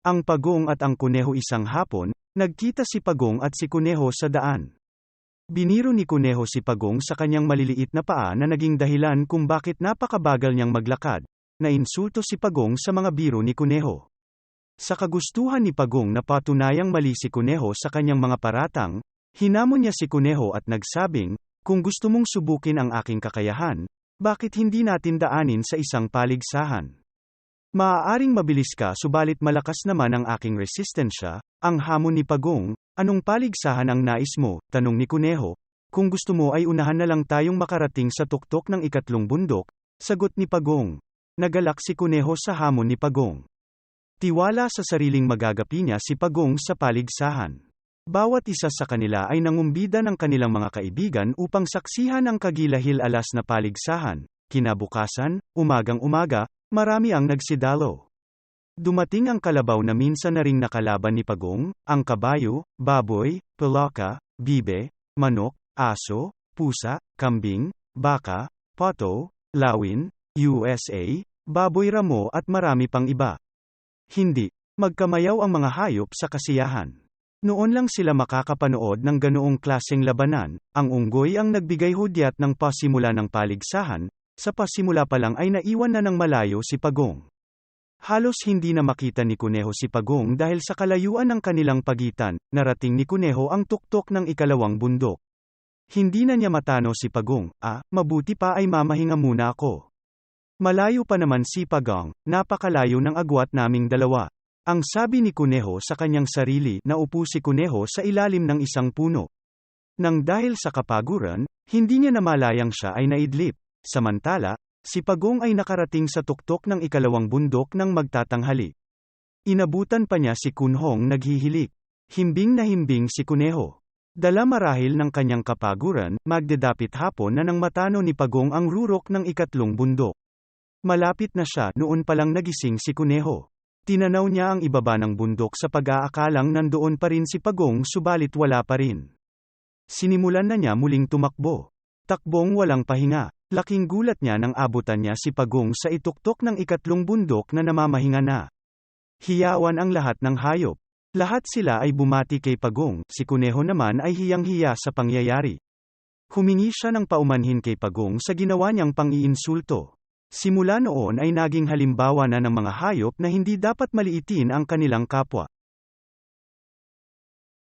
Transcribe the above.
Ang pagong at ang kuneho isang hapon, nagkita si pagong at si kuneho sa daan. Biniro ni kuneho si pagong sa kanyang maliliit na paa na naging dahilan kung bakit napakabagal niyang maglakad. Nainsulto si pagong sa mga biro ni kuneho. Sa kagustuhan ni pagong na patunayang mali si kuneho sa kanyang mga paratang, hinamon niya si kuneho at nagsabing, kung gusto mong subukin ang aking kakayahan, bakit hindi natin daanin sa isang paligsahan? Maaaring mabilis ka subalit malakas naman ang aking resistensya, ang hamon ni Pagong, anong paligsahan ang nais mo, tanong ni Kuneho, kung gusto mo ay unahan na lang tayong makarating sa tuktok ng ikatlong bundok, sagot ni Pagong. Nagalak si Kuneho sa hamon ni Pagong. Tiwala sa sariling magagapi niya si Pagong sa paligsahan. Bawat isa sa kanila ay nangumbida ng kanilang mga kaibigan upang saksihan ang kagilahil alas na paligsahan. Kinabukasan, umagang-umaga, marami ang nagsidalo. Dumating ang kalabaw na minsan na ring nakalaban ni Pagong, ang kabayo, baboy, pelaka, bibe, manok, aso, pusa, kambing, baka, pato, lawin, USA, baboy ramo at marami pang iba. Hindi, magkamayaw ang mga hayop sa kasiyahan. Noon lang sila makakapanood ng ganoong klaseng labanan, ang unggoy ang nagbigay hudyat ng pasimula ng paligsahan, sa pasimula pa lang ay naiwan na ng malayo si Pagong. Halos hindi na makita ni Kuneho si Pagong dahil sa kalayuan ng kanilang pagitan, narating ni Kuneho ang tuktok ng ikalawang bundok. Hindi na niya matano si Pagong, ah, mabuti pa ay mamahinga muna ako. Malayo pa naman si Pagong, napakalayo ng agwat naming dalawa. Ang sabi ni Kuneho sa kanyang sarili, naupo si Kuneho sa ilalim ng isang puno. Nang dahil sa kapaguran, hindi niya namalayang siya ay naidlip. Samantala, si Pagong ay nakarating sa tuktok ng ikalawang bundok ng magtatanghali. Inabutan pa niya si Kunhong naghihilik. Himbing na himbing si Kuneho. Dala marahil ng kanyang kapaguran, magdedapit hapon na nang matano ni Pagong ang rurok ng ikatlong bundok. Malapit na siya noon palang nagising si Kuneho. Tinanaw niya ang ibaba ng bundok sa pag-aakalang nandoon pa rin si Pagong subalit wala pa rin. Sinimulan na niya muling tumakbo. Takbong walang pahinga. Laking gulat niya nang abutan niya si Pagong sa ituktok ng ikatlong bundok na namamahinga na. Hiyawan ang lahat ng hayop. Lahat sila ay bumati kay Pagong, si Kuneho naman ay hiyang-hiya sa pangyayari. Humingi siya ng paumanhin kay Pagong sa ginawa niyang pang-iinsulto. Simula noon ay naging halimbawa na ng mga hayop na hindi dapat maliitin ang kanilang kapwa.